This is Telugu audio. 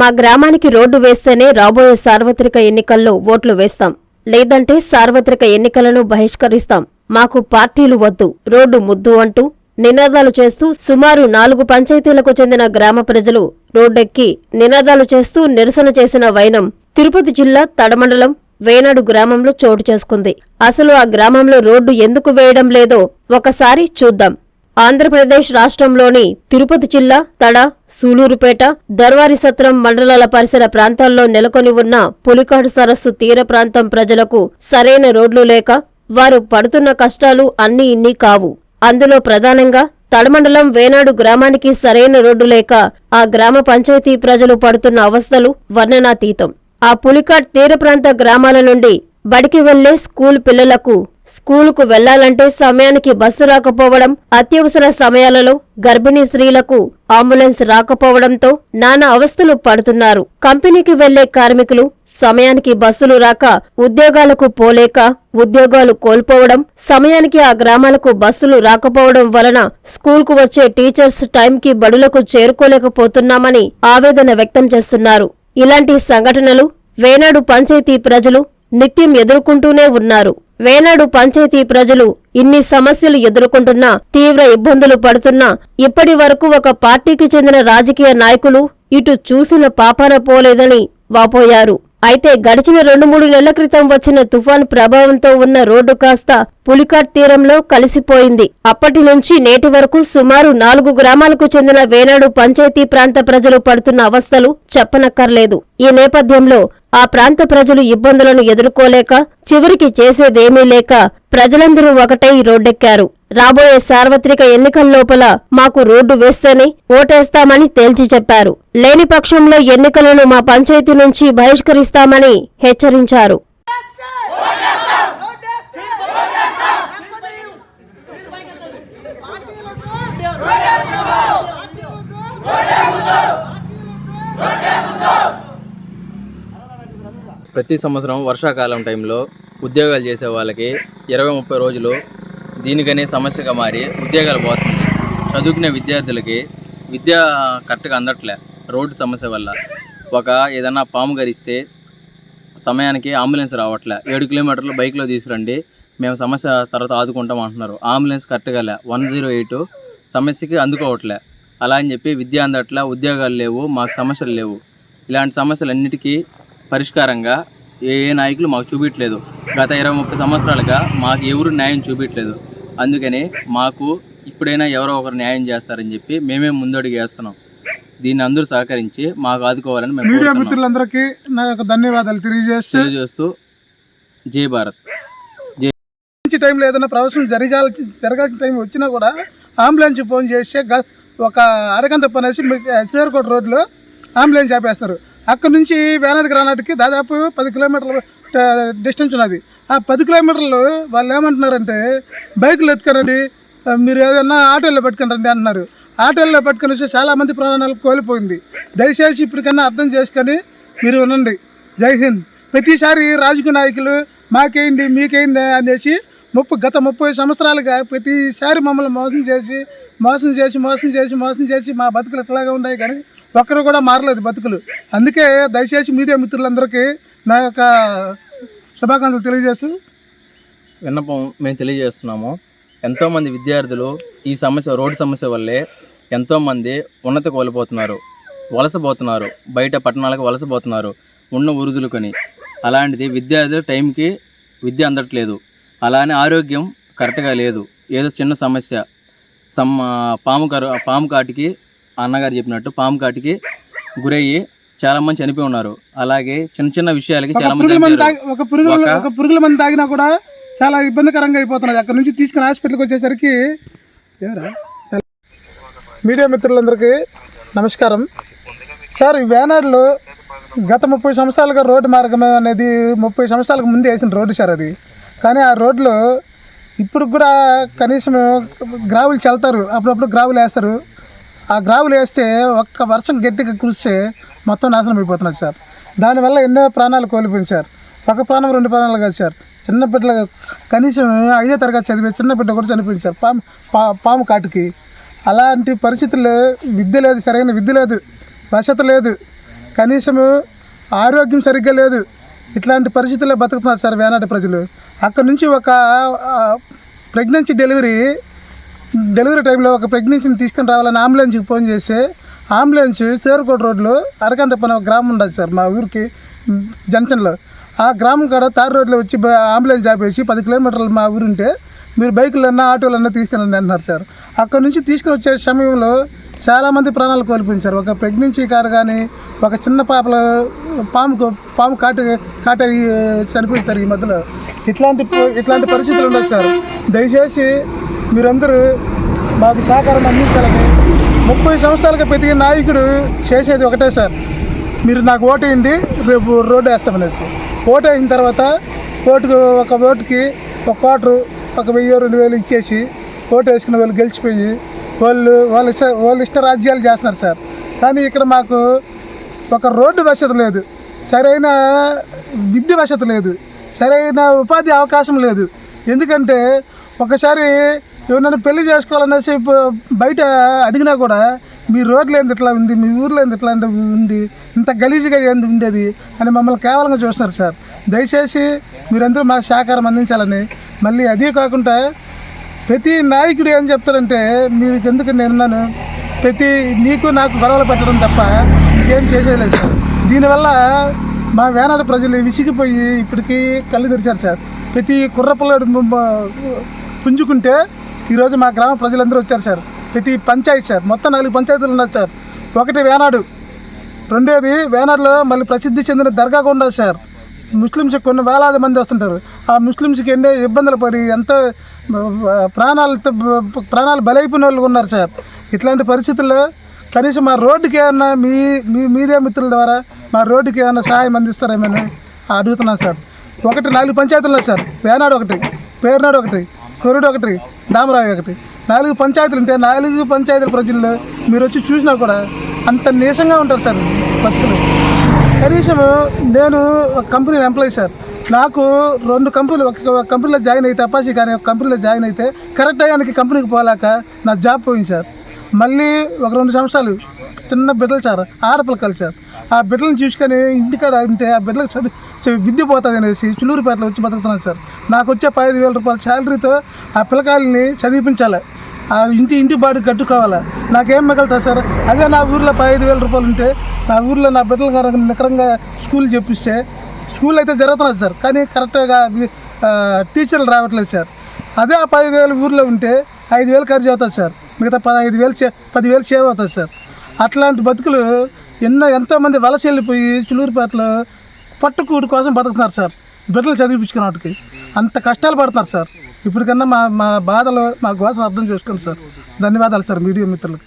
మా గ్రామానికి రోడ్డు వేస్తేనే రాబోయే సార్వత్రిక ఎన్నికల్లో ఓట్లు వేస్తాం. లేదంటే సార్వత్రిక ఎన్నికలను బహిష్కరిస్తాం. మాకు పార్టీలు వద్దు రోడ్డు ముద్దు అంటూ నినాదాలు చేస్తూ సుమారు నాలుగు పంచాయతీలకు చెందిన గ్రామ ప్రజలు రోడ్డెక్కి నినాదాలు చేస్తూ నిరసన చేసిన వైనం తిరుపతి జిల్లా తడమండలం వేనాడు గ్రామంలో చోటు చేసుకుంది. అసలు ఆ గ్రామంలో రోడ్డు ఎందుకు వేయడం లేదో ఒకసారి చూద్దాం. ఆంధ్రప్రదేశ్ రాష్ట్రంలోని తిరుపతి జిల్లా తడ సూలూరుపేట దర్వారి సత్రం మండలాల పరిసర ప్రాంతాల్లో నెలకొని ఉన్న పులికాడు సరస్సు తీర ప్రాంతం ప్రజలకు సరైన రోడ్లు లేక వారు పడుతున్న కష్టాలు అన్నీ ఇన్ని కావు. అందులో ప్రధానంగా తడమండలం వేనాడు గ్రామానికి సరైన రోడ్డు లేక ఆ గ్రామ పంచాయతీ ప్రజలు పడుతున్న అవస్థలు వర్ణనాతీతం. ఆ పులికాట్ తీర ప్రాంత గ్రామాల నుండి బడికి వెళ్ళే స్కూల్ పిల్లలకు స్కూలుకు వెళ్ళాలంటే సమయానికి బస్సు రాకపోవడం అత్యవసర సమయాలలో గర్భిణీ స్త్రీలకు అంబులెన్స్ రాకపోవడంతో నానా అవస్థలు పడుతున్నారు. కంపెనీకి వెళ్ళే కార్మికులు సమయానికి బస్సులు రాక ఉద్యోగాలకు పోలేక ఉద్యోగాలు కోల్పోవడం సమయానికి ఆ గ్రామాలకు బస్సులు రాకపోవడం వలన స్కూల్కు వచ్చే టీచర్స్ టైంకి బడులకు చేరుకోలేకపోతున్నామని ఆవేదన వ్యక్తం చేస్తున్నారు. ఇలాంటి సంఘటనలు వేనాడు పంచాయతీ ప్రజలు నిత్యం ఎదుర్కొంటూనే ఉన్నారు. వేనాడు పంచాయతీ ప్రజలు ఇన్ని సమస్యలు ఎదుర్కొంటున్నా తీవ్ర ఇబ్బందులు పడుతున్నా ఇప్పటి వరకు ఒక పార్టీకి చెందిన రాజకీయ నాయకులు ఇటు చూసిన పాపాన పోలేదని వాపోయారు. అయితే గడిచిన రెండు మూడు నెలల క్రితం వచ్చిన తుఫాన్ ప్రభావంతో ఉన్న రోడ్డు కాస్త పులికాట్ తీరంలో కలిసిపోయింది. అప్పటి నుంచి నేటి వరకు సుమారు నాలుగు గ్రామాలకు చెందిన వేనాడు పంచాయతీ ప్రాంత ప్రజలు పడుతున్న అవస్థలు చెప్పనక్కర్లేదు. ఈ నేపథ్యంలో ఆ ప్రాంత ప్రజలు ఇబ్బందులను ఎదుర్కోలేక చివరికి చేసేదేమీ లేక ప్రజలందరూ ఒకటై రోడ్డెక్కారు. రాబోయే సార్వత్రిక ఎన్నికల్లోపల మాకు రోడ్డు వేస్తేనే ఓటేస్తామని తేల్చి చెప్పారు. లేని పక్షంలో ఎన్నికలను మా పంచాయతీ నుంచి బహిష్కరిస్తామని హెచ్చరించారు. ప్రతి సంవత్సరం వర్షాకాలం టైంలో ఉద్యోగాలు చేసే వాళ్ళకి ఇరవై ముప్పై రోజులు దీనికనే సమస్యగా మారి ఉద్యోగాలు పోతుంది. చదువుకునే విద్యార్థులకి విద్య కరెక్ట్గా అందట్లే రోడ్డు సమస్య వల్ల. ఒక ఏదైనా పాము గరిస్తే సమయానికి అంబులెన్స్ రావట్లే. ఏడు కిలోమీటర్లు బైక్లో తీసుకురండి మేము సమస్య తర్వాత ఆదుకుంటాం అంటున్నారు. అంబులెన్స్ కరెక్ట్గా లే వన్ జీరో ఎయిట్ సమస్యకి అందుకోవట్లే. అలా అని చెప్పి విద్య అందట్లే ఉద్యోగాలు లేవు మాకు సమస్యలు లేవు. ఇలాంటి సమస్యలన్నిటికీ పరిష్కారంగా ఏ ఏ నాయకులు మాకు చూపించలేదు గత ఇరవై ముప్పై సంవత్సరాలుగా మాకు ఎవరు న్యాయం చూపించలేదు అందుకని మాకు ఇప్పుడైనా ఎవరో ఒకరు న్యాయం చేస్తారని చెప్పి మేమే ముందడుగు వేస్తున్నాం. దీన్ని అందరూ సహకరించి మాకు ఆదుకోవాలని మేము మీడియా. మిత్రులందరికీ నా యొక్క ధన్యవాదాలు తెలియజేస్తూ తెలియజేస్తూ జై భారత్. మంచి టైంలో ఏదైనా ప్రవేశం జరగాలి జరగాల్సిన టైం వచ్చినా కూడా అంబులెన్స్ ఫోన్ చేస్తే ఒక అరగంట పనేసి చేరుకోట రోడ్లో అంబులెన్స్ ఆపేస్తారు. అక్కడ నుంచి వేనాడు గ్రానాటికి దాదాపు పది కిలోమీటర్ల డిస్టెన్స్ ఉన్నది. ఆ పది కిలోమీటర్లు వాళ్ళు ఏమంటున్నారంటే బైకులు ఎత్తుకరండి మీరు ఏదన్నా ఆటోలో పెట్టుకుని అంటున్నారు. ఆటోల్లో పెట్టుకుని వచ్చి చాలామంది ప్రాణాలు కోల్పోయింది. దయచేసి ఇప్పటికన్నా అర్థం చేసుకొని మీరు ఉండండి. జై హింద్. ప్రతిసారి రాజకీయ నాయకులు మాకేంటి మీకేంటి అనేసి ముప్పు గత ముప్పై సంవత్సరాలుగా ప్రతిసారి మమ్మల్ని మోసం చేసి మోసం చేసి మోసం చేసి మోసం చేసి మా బతుకులు ఇట్లాగే ఉన్నాయి కానీ ఒక్కరు కూడా మారలేదు బతుకులు. అందుకే దయచేసి మీడియా మిత్రులందరికీ నా యొక్క శుభాకాంక్షలు తెలియజేస్తూ విన్నపం మేము తెలియజేస్తున్నాము. ఎంతోమంది విద్యార్థులు ఈ సమస్య రోడ్డు సమస్య వల్లే ఎంతోమంది ఉన్నత కోల్పోతున్నారు వలసపోతున్నారు బయట పట్టణాలకు వలసపోతున్నారు ఉన్న ఉరుదులుకొని అలాంటిది విద్యార్థులు టైంకి విద్య అందట్లేదు. అలానే ఆరోగ్యం కరెక్ట్గా లేదు. ఏదో చిన్న సమస్య. సమ్ పాము కరు పాము కాటికి అన్నగారు చెప్పినట్టు పాము కాటికి గురయ్యి చాలామంది చనిపోయి ఉన్నారు. అలాగే చిన్న చిన్న విషయాలకి పురుగుల మంది ఒక పురుగుల ఒక- పురుగుల మంది తాగినా కూడా చాలా ఇబ్బందికరంగా అయిపోతున్నది. అక్కడ నుంచి తీసుకుని హాస్పిటల్కి వచ్చేసరికి? చాలా- మీడియా మిత్రులందరికీ నమస్కారం. సార్ ఈ వేనాడులో గత ముప్పై సంవత్సరాలుగా రోడ్డు మార్గం అనేది ముప్పై సంవత్సరాలకు ముందు వేసిన రోడ్డు సార్ అది. కానీ ఆ రోడ్లో ఇప్పుడు కూడా కనీసం గ్రావులు చల్లుతారు. అప్పుడప్పుడు గ్రావులు వేస్తారు. ఆ గ్రావులు వేస్తే ఒక్క వర్షం గట్టిగా కురిస్తే మొత్తం నాశనం అయిపోతున్నారు సార్. దానివల్ల ఎన్నో ప్రాణాలు కోల్పోయింది సార్. ఒక ప్రాణం రెండు ప్రాణాలు కాదు సార్. చిన్న బిడ్డలు కనీసం ఐదో తరగతి చదివే చిన్న బిడ్డ కూడా చనిపోయింది సార్. పాము పా పాము కాటుకి. అలాంటి పరిస్థితుల్లో విద్య లేదు సరైన విద్య లేదు వసతి లేదు కనీసం ఆరోగ్యం సరిగ్గా లేదు. ఇట్లాంటి పరిస్థితుల్లో బతుకుతున్నారు సార్ వేనాటి ప్రజలు. అక్కడ నుంచి ఒక ప్రెగ్నెన్సీ డెలివరీ డెలివరీ టైంలో ఒక ప్రెగ్నెన్సీని తీసుకుని రావాలని అంబులెన్స్కి ఫోన్ చేస్తే అంబులెన్స్ సేరుకోట రోడ్లో అరకంతపన ఒక గ్రామం ఉండదు సార్ మా ఊరికి జంక్షన్లో. ఆ గ్రామం కాడ తారు రోడ్లో వచ్చి అంబులెన్స్ ఆపేసి పది కిలోమీటర్లు మా ఊరు ఉంటే మీరు బైకులన్నా ఆటోలన్నా తీసుకురండి అంటున్నారు సార్. అక్కడ నుంచి తీసుకుని వచ్చే సమయంలో చాలామంది ప్రాణాలు కోల్పోయింది సార్. ఒక ప్రెగ్నెన్సీ కారు కానీ ఒక చిన్న పాపలు పాము పాము కాటు కాట చనిపోయింది సార్ ఈ మధ్యలో. ఇట్లాంటి ఇట్లాంటి పరిస్థితులు ఉన్నాయి సార్ దయచేసి మీరందరూ మాకు సహకారం అందించాలని ముప్పై సంవత్సరాలుగా ప్రతి నాయకుడు చేసేది ఒకటే సార్. మీరు నాకు ఓటేయండి రేపు రోడ్డు వేస్తామనేసి ఓటు అయిన తర్వాత ఓటుకు ఒక ఓటుకి ఒక క్వార్టరు ఒక వెయ్యి రెండు వేలు ఇచ్చేసి ఓటు వేసుకున్న వాళ్ళు గెలిచిపోయి వాళ్ళు వాళ్ళ ఇష్ట వాళ్ళు ఇష్ట రాజ్యాలు చేస్తున్నారు సార్. కానీ ఇక్కడ మాకు ఒక రోడ్డు వసతి లేదు. సరైన విద్య వసతి లేదు. సరైన ఉపాధి అవకాశం లేదు. ఎందుకంటే ఒకసారి ఎవరైనా పెళ్ళి చేసుకోవాలనేసి బయట అడిగినా కూడా మీ రోడ్లు ఏంది ఇట్లా ఉంది మీ ఊర్లో ఏంది ఇట్లా ఉంది ఇంత గలీజ్గా ఏంది ఉండేది అని మమ్మల్ని కేవలంగా చూస్తారు సార్. దయచేసి మీరందరూ మాకు సహకారం అందించాలని మళ్ళీ అదే కాకుండా ప్రతి నాయకుడు ఏం చెప్తారంటే మీకు ఎందుకు నేనున్నాను ప్రతి నీకు నాకు గొడవలు పెట్టడం తప్ప ఇంకేం చేసేయలేదు సార్. దీనివల్ల మా వేనాడు ప్రజలు విసిగిపోయి ఇప్పటికీ కళ్ళు తెరిచారు సార్. ప్రతి కుర్రపిల్లడు పుంజుకుంటే ఈరోజు మా గ్రామ ప్రజలందరూ వచ్చారు సార్. ప్రతి పంచాయతీ సార్ మొత్తం నాలుగు పంచాయతీలు ఉన్నారు సార్. ఒకటి వేనాడు రెండోది వేనాడులో మళ్ళీ ప్రసిద్ధి చెందిన దర్గా కూడా సార్. ముస్లిమ్స్ కొన్ని వేలాది మంది వస్తుంటారు. ఆ ముస్లిమ్స్కి ఎన్నో ఇబ్బందులు పడి ఎంతో ప్రాణాలతో ప్రాణాలు బలైపోయిన వాళ్ళు ఉన్నారు సార్. ఇట్లాంటి పరిస్థితుల్లో కనీసం మా రోడ్డుకి ఏమన్నా మీ మీ మీడియా మిత్రుల ద్వారా మా రోడ్డుకి ఏమన్నా సహాయం అందిస్తారేమని అడుగుతున్నాను సార్. ఒకటి నాలుగు పంచాయతీలు సార్. వేనాడు ఒకటి పేరునాడు ఒకటి కొరుడు ఒకటి దామరావి ఒకటి. నాలుగు పంచాయతీలు ఉంటే నాలుగు పంచాయతీల ప్రజల్లో మీరు వచ్చి చూసినా కూడా అంత నీసంగా ఉంటారు సార్ భక్తులు. కనీసం నేను ఒక కంపెనీ ఎంప్లాయీ సార్. నాకు రెండు కంపెనీలు ఒక కంపెనీలో జాయిన్ అయితే అపాసి కానీ ఒక కంపెనీలో జాయిన్ అయితే కరెక్ట్ టైంకి కంపెనీకి పోలేక నా జాబ్ పోయింది సార్. మళ్ళీ ఒక రెండు సంవత్సరాలు చిన్న బిడ్డలు సార్ ఆడపిల్ల సార్. ఆ బిడ్డలను చూసుకొని ఇంటికాడ ఉంటే ఆ బిడ్డలకు చదువు విద్య పోతుంది అనేసి చిలూరుపేటలో వచ్చి బతుకుతున్నాను సార్. నాకు వచ్చే పదిహేను వేల రూపాయల శాలరీతో ఆ పిల్లకాయలని చదివించాలి. ఆ ఇంటి ఇంటి బాడీ కట్టుకోవాలా. నాకేం మిగులుతుంది సార్? అదే నా ఊర్లో పదిహేను వేల రూపాయలు ఉంటే నా ఊర్లో నా బిడ్డలు నికరంగా స్కూల్ చెప్పిస్తే స్కూల్ అయితే జరుగుతున్నారు సార్. కానీ కరెక్ట్గా టీచర్లు రావట్లేదు సార్. అదే ఆ పదిహేను వేలు ఊర్లో ఉంటే ఐదు వేలు ఖర్చు అవుతుంది సార్. మిగతా పదహైదు వేలు చే పదివేలు సేవ్ అవుతుంది సార్. అట్లాంటి బతుకులు ఎన్నో ఎంతోమంది వలస వెళ్ళిపోయి చిలూరుపేటలో పట్టుకూడు కోసం బతుకుతున్నారు సార్. బిడ్డలు చదివించుకున్న వాటికి. అంత కష్టాలు పడుతున్నారు సార్. ఇప్పటికన్నా మా మా బాధలు మా కోసం అర్థం చేసుకోండి సార్. ధన్యవాదాలు సార్ మీడియా మిత్రులకు.